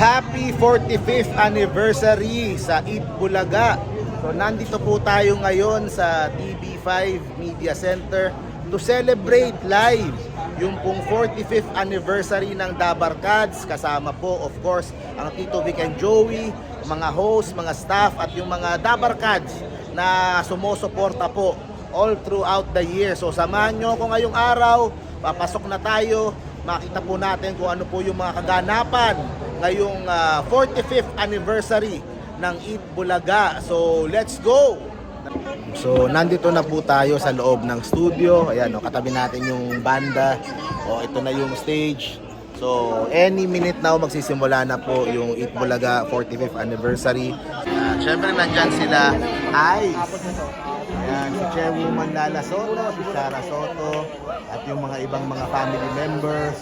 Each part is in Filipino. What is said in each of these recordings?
Happy 45th anniversary sa Eat Bulaga. So nandito po tayo ngayon sa TV5 Media Center to celebrate live yung pong 45th anniversary ng Dabar Cats kasama po of course ang Tito Vic and Joey, mga host, mga staff at yung mga Dabar Cats na sumusuporta po all throughout the year. So samahan nyo ako ngayong araw, papasok na tayo, makita po natin kung ano po yung mga kaganapan ngayong ah, 45th anniversary ng Eat Bulaga. So let's go! So nandito na po tayo sa loob ng studio. Ayan, oh, katabi natin yung banda. O ito na yung stage. So any minute now magsisimula na po yung Eat Bulaga 45th anniversary. Uh, Siyempre nandyan sila Ice. Ayan, si Chairwoman Lala Soto, si Sarah Soto, at yung mga ibang mga family members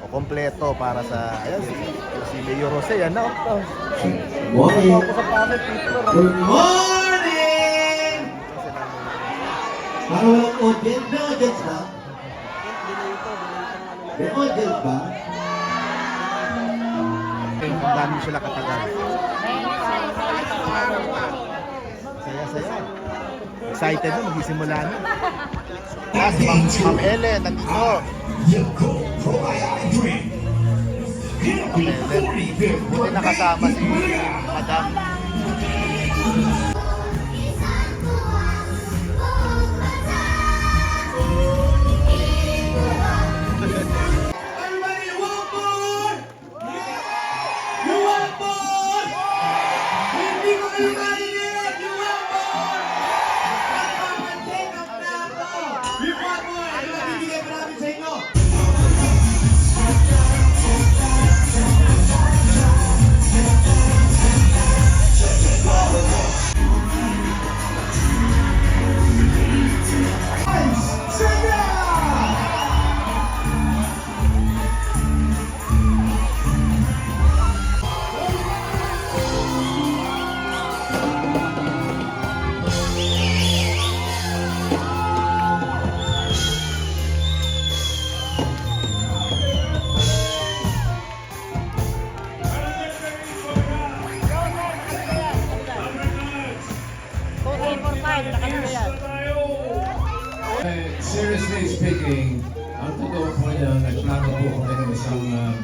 o kompleto para sa ayan, si, si Mayor Jose, yan na. oh. Morning. Good morning! Parang walang audience. May audience ba? May audience ba? Kung gaano sila katagal. Saya-saya. Excited na, magsisimula na. Ah, si Ma'am, Ma'am Ellen, nandito. Buti nakasama si Madam.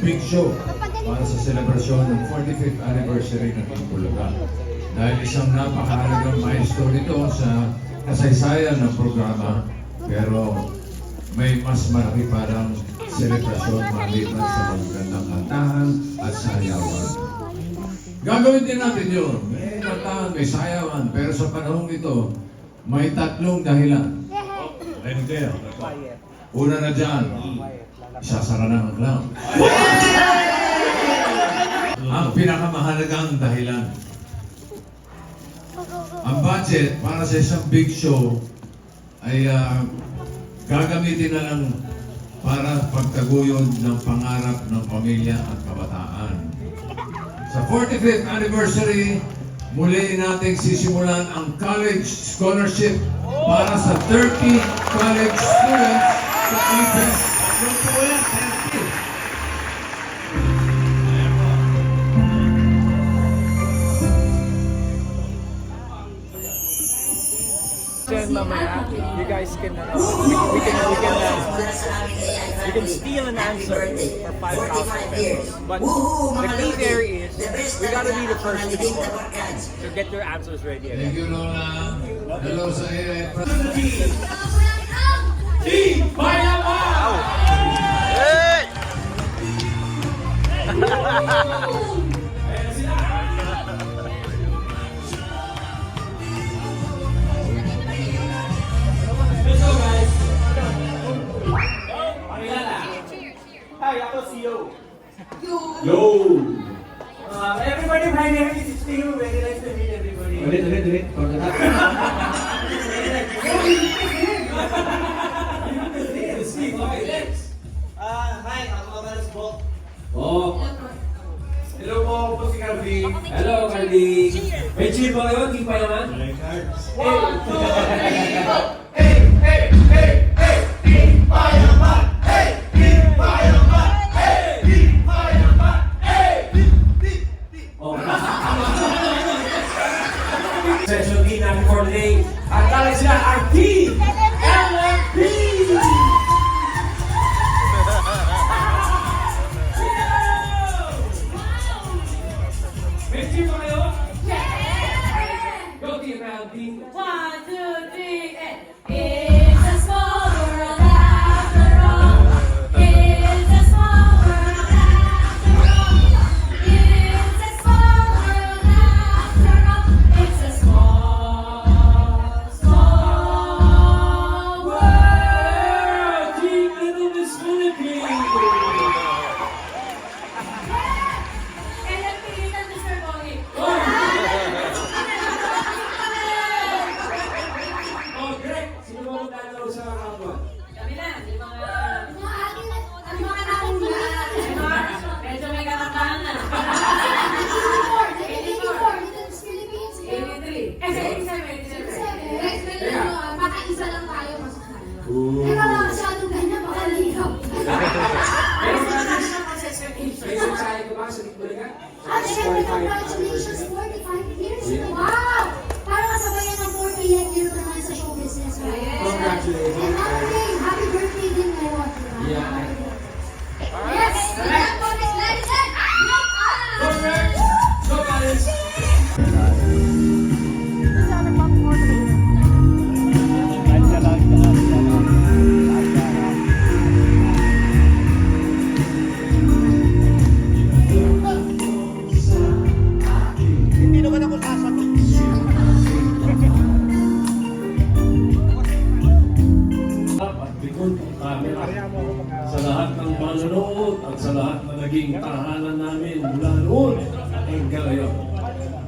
Big show para sa selebrasyon ng 45th anniversary ng Timbulaga. Dahil isang napakahalagang milestone ito sa kasaysayan ng programa, pero may mas malaki parang selebrasyon maliban sa magagandang kantahan at sayawan. Gagawin din natin yun. May kantahan, may sayawan, pero sa panahong ito, may tatlong dahilan. Ayun kayo. Una na dyan, isasara na ang clown. ang pinakamahalagang dahilan. Ang budget para sa isang big show ay ah, gagamitin na lang para pagtaguyod ng pangarap ng pamilya at kabataan. Sa 45th anniversary, muli nating sisimulan ang college scholarship para sa 30 college students sa Philippines. Mamaya, you guys can, uh, we, we can, we can, uh, we can steal an answer for 5,000 pesos. But the key there is, we gotta be the first to score. So get your answers ready. Thank you, Lola. Hello sa iyo. Hey! Uh, everybody, my name is Steve. Very nice to meet everybody. Ulit, ulit, ulit. For the okay, next. Uh, hi, ako Amaras Bo. Oh, Hello po, ako po si Carly. hello, Cardi. May cheer ba kayo? Di pa naman? One, two, three, go! Manonood at sa lahat na naging tahanan namin mula noon hanggang ngayon.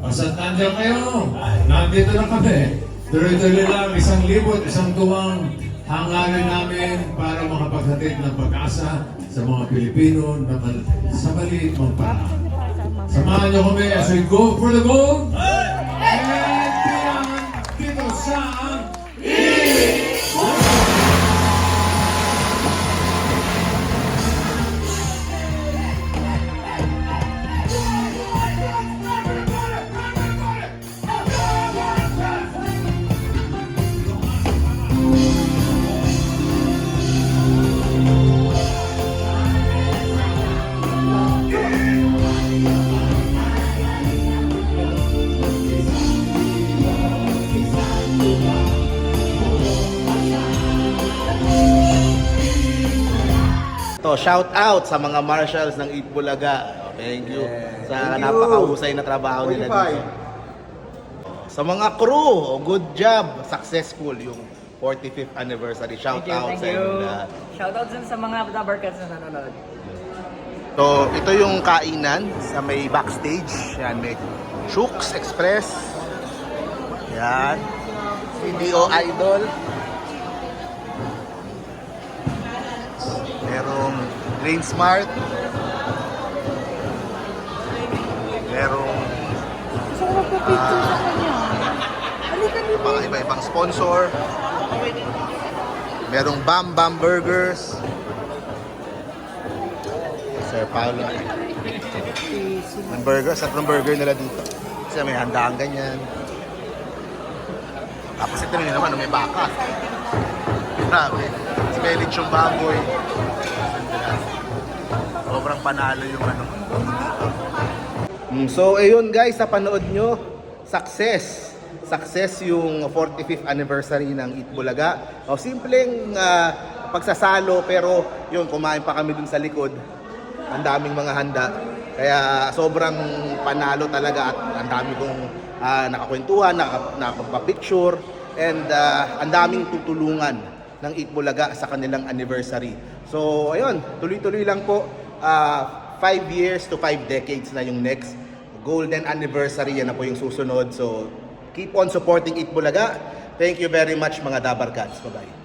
Basta nandiyan kayo, nandito na kami. Tuloy-tuloy lang, isang libot, isang tuwang hangarin namin para makapaghatid ng pag-asa sa mga Pilipino na sa maliit mong paraan. Samahan niyo kami as we go for the gold Shout out sa mga marshals ng Eat Bulaga. Oh, Thank you sa Thank you. napakahusay na trabaho nila dito. Sa mga crew, oh, good job, successful yung 45th anniversary. Shout Thank you, out thank sa you. inyo lahat. Shoutout dun sa mga Dabarkats na nanonood. So, ito yung kainan sa may backstage. Yan, may Shooks Express. Yan. CDO Idol. Green Smart. Merong Gusto ko magpa-picture sa kanya. Halika dito. mga iba-ibang sponsor. Merong Bam Bam Burgers. Sir Paolo. Ang burger, sarap ng burger nila dito. Kasi may handaan ganyan. Tapos ito rin naman, may baka. Grabe. May lechong baboy. Sobrang panalo yung ano. Mm, So, ayun guys, sa panood nyo, success. Success yung 45th anniversary ng Eat Bulaga. O, simpleng ah, pagsasalo, pero yun, kumain pa kami dun sa likod. Ang daming mga handa. Kaya sobrang panalo talaga at ang dami kong ah, nakakwentuhan, naka- nakapapicture, and ah, ang daming tutulungan ng Eat Bulaga sa kanilang anniversary. So, ayun, tuloy-tuloy lang po. Ah, five years to five decades na yung next golden anniversary yan na po yung susunod. So, keep on supporting Eat Bulaga. Thank you very much mga Dabar Cats. Bye-bye.